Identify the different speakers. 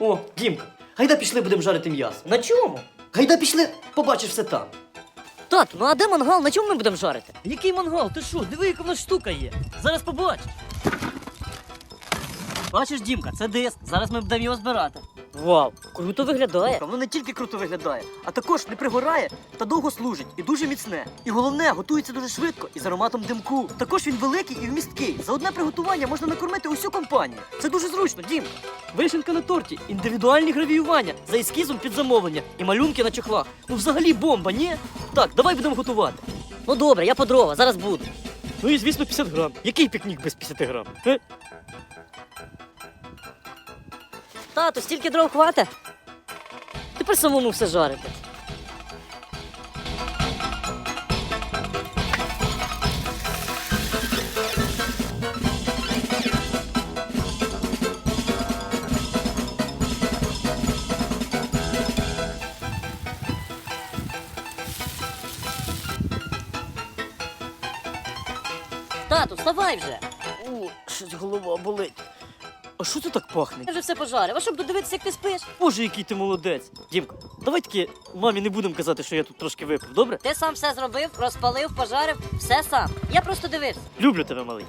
Speaker 1: О, Дімка, гайда пішли будемо жарити м'ясо.
Speaker 2: На чому?
Speaker 1: Гайда пішли, побачиш все там.
Speaker 2: Тату, ну а де мангал? На чому ми будемо жарити?
Speaker 3: Який мангал? Ти що? Диви, яка в нас штука є. Зараз побач. Бачиш, Дімка, це диск. Зараз ми будемо його збирати.
Speaker 2: Вау, круто виглядає.
Speaker 1: Воно не тільки круто виглядає, а також не пригорає та довго служить і дуже міцне. І головне, готується дуже швидко і з ароматом димку. Також він великий і вмісткий. За одне приготування можна накормити усю компанію. Це дуже зручно, Дім. Вишенка на торті, індивідуальні гравіювання за ескізом під замовлення і малюнки на чохлах. Ну взагалі бомба, ні? Так, давай будемо готувати.
Speaker 2: Ну добре, я по дрова, зараз буду.
Speaker 1: Ну і звісно 50 грам. Який пікнік без 50 грам? Е?
Speaker 2: Тату, стільки дров хватить? Тепер самому все жарити. Тату, вставай вже!
Speaker 1: О, щось голова болить. А що це так пахне?
Speaker 2: Я вже все пожарив, а щоб додивитися, як ти спиш.
Speaker 1: Боже, який ти молодець. Дімко, давай таки мамі не будемо казати, що я тут трошки випив, добре?
Speaker 2: Ти сам все зробив, розпалив, пожарив, все сам. Я просто дивився.
Speaker 1: Люблю тебе, малий.